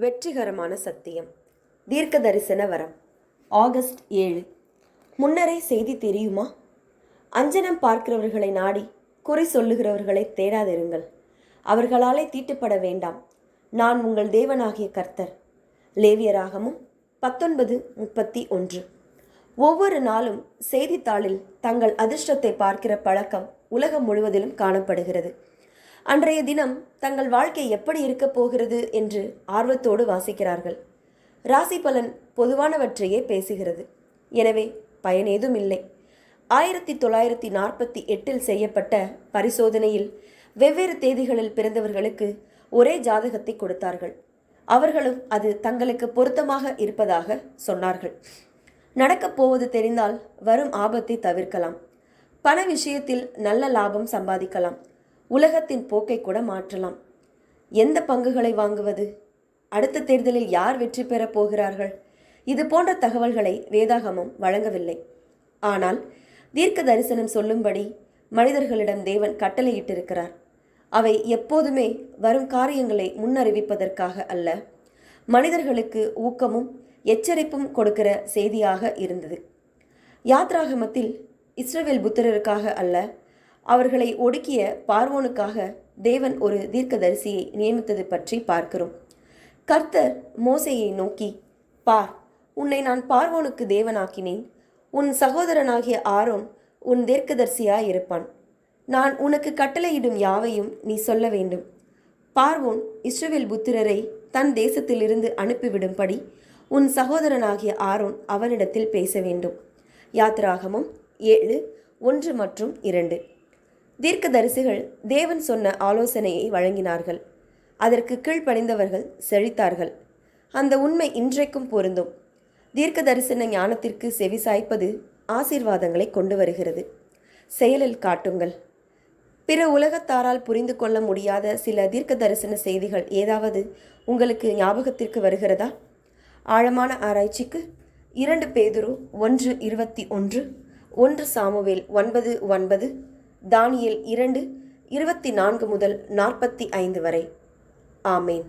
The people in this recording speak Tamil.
வெற்றிகரமான சத்தியம். தீர்க்க தரிசன வரம். ஆகஸ்ட் ஏழு. முன்னரே செய்தி தெரியுமா? அஞ்சனம் பார்க்கிறவர்களை நாடி குறி சொல்லுகிறவர்களை தேடாதிருங்கள். அவர்களாலே தீட்டுப்பட வேண்டாம். நான் உங்கள் தேவனாகிய கர்த்தர். லேவியராகமும் பத்தொன்பது முப்பத்தி ஒன்று. ஒவ்வொரு நாளும் செய்தித்தாளில் தங்கள் அதிர்ஷ்டத்தை பார்க்கிற பழக்கம் உலகம் முழுவதிலும் காணப்படுகிறது. அன்றைய தினம் தங்கள் வாழ்க்கை எப்படி இருக்கப் போகிறது என்று ஆர்வத்தோடு வாசிக்கிறார்கள். ராசி பலன் பொதுவானவற்றையே பேசுகிறது. எனவே பயனேதும் இல்லை. ஆயிரத்தி தொள்ளாயிரத்தி நாற்பத்தி எட்டில் செய்யப்பட்ட பரிசோதனையில் வெவ்வேறு தேதிகளில் பிறந்தவர்களுக்கு ஒரே ஜாதகத்தை கொடுத்தார்கள். அவர்களும் அது தங்களுக்கு பொருத்தமாக இருப்பதாக சொன்னார்கள். நடக்கப் போவது தெரிந்தால் வரும் ஆபத்தை தவிர்க்கலாம். பண விஷயத்தில் நல்ல லாபம் சம்பாதிக்கலாம். உலகத்தின் போக்கை கூட மாற்றலாம். எந்த பங்குகளை வாங்குவது? அடுத்த தேர்தலில் யார் வெற்றி பெறப் போகிறார்கள்? இது போன்ற தகவல்களை வேதாகமம் வழங்கவில்லை. ஆனால் தீர்க்க தரிசனம் சொல்லும்படி மனிதர்களிடம் தேவன் கட்டளையிட்டிருக்கிறார். அவை எப்போதுமே வரும் காரியங்களை முன்னறிவிப்பதற்காக அல்ல மனிதர்களுக்கு ஊக்கமும் எச்சரிப்பும் கொடுக்கிற செய்தியாக இருந்தது. யாத்ராகமத்தில் இஸ்ரவேல் புத்திரருக்காக அல்ல அவர்களை ஒடுக்கிய பார்வோனுக்காக தேவன் ஒரு தீர்க்கதரிசியை நியமித்தது பற்றி பார்க்கிறோம். கர்த்தர் மோசையை நோக்கி பார் உன்னை நான் பார்வோனுக்கு தேவனாக்கினேன். உன் சகோதரனாகிய ஆரோன் உன் தீர்க்கதரிசியாய் இருப்பான் நான் உனக்கு கட்டளையிடும் யாவையும் நீ சொல்ல வேண்டும். பார்வோன் இஸ்ரவேல் புத்திரரை தன் தேசத்திலிருந்து அனுப்பிவிடும்படி உன் சகோதரனாகிய ஆரோன் அவனிடத்தில் பேச வேண்டும். யாத்ராகமம் ஏழு ஒன்று மற்றும் இரண்டு. தீர்க்கதரிசிகள் தேவன் சொன்ன ஆலோசனையை வழங்கினார்கள். அதற்கு கீழ்ப்படிந்தவர்கள் செழித்தார்கள். அந்த உண்மை இன்றைக்கும் பொருந்தும். தீர்க்க தரிசன ஞானத்திற்கு செவிசாய்ப்பது ஆசீர்வாதங்களை கொண்டு வருகிறது. செயலில் காட்டுங்கள். பிற உலகத்தாரால் புரிந்து கொள்ள முடியாத சில தீர்க்க தரிசன செய்திகள் ஏதாவது உங்களுக்கு ஞாபகத்திற்கு வருகிறதா? ஆழமான ஆராய்ச்சிக்கு இரண்டு பேதுரு ஒன்று இருபத்தி ஒன்று ஒன்று சாமுவேல் ஒன்பது ஒன்பது தானியில் இரண்டு இருபத்தி நான்கு முதல் நாற்பத்தி ஐந்து வரை. ஆமேன்.